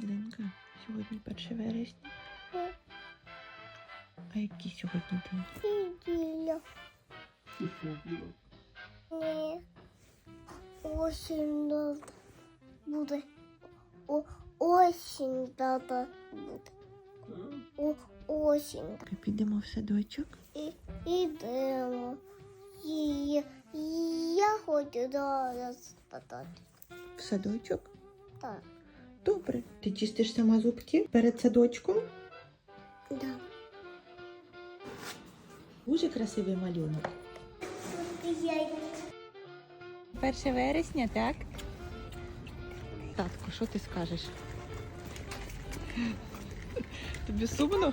Ленка, сьогодні 1 вересня. А який сьогодні день? Неділя. Ні. Осінь надо буде. О, осінь надо буде. О, осінь. Підемо в садочок. І ідемо. І, я хочу зараз спитати. В садочок? Так. Добре. Ти чистиш сама зубки перед садочком? Да. Дуже красивий малюнок. 1 вересня, так? Татко, що ти скажеш? Тобі сумно?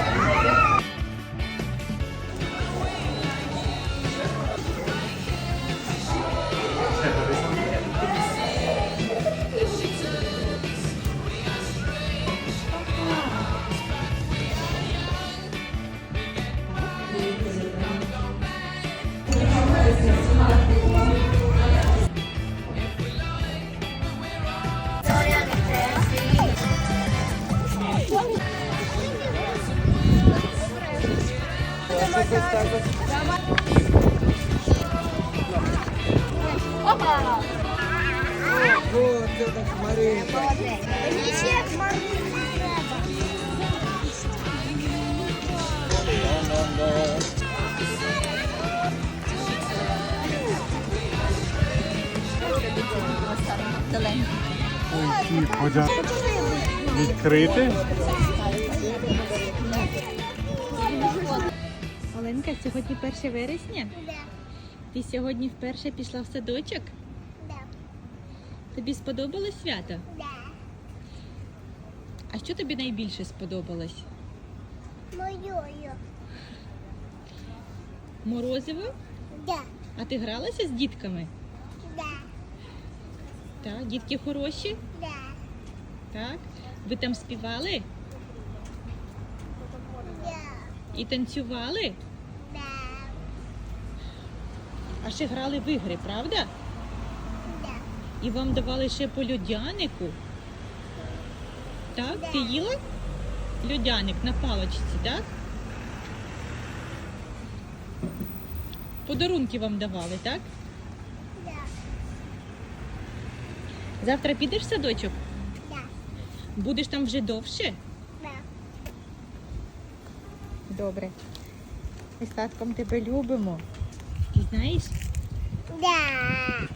Будемо сядати робити. Софійка, йди. Ой, подя... Відкрити? Оленка, сьогодні 1 вересня? Да. Ти сьогодні вперше пішла в садочок? Да. Тобі сподобалось свято? Да. А що тобі найбільше сподобалось? Моєю. Морозиво? Да. А ти гралася з дітками? Так, дітки хороші? Да. Так. Ви там співали Да. і танцювали? Да. А ще грали в ігри, правда? Да. І вам давали ще по льодянику. Так? Ти їла льодяник на паличці, так? Подарунки вам давали, так? Да. Завтра підеш в садочок? Да. Будеш там вже довше? Да. Добре. Ми з татком тебе любимо. Ти знаєш? Да.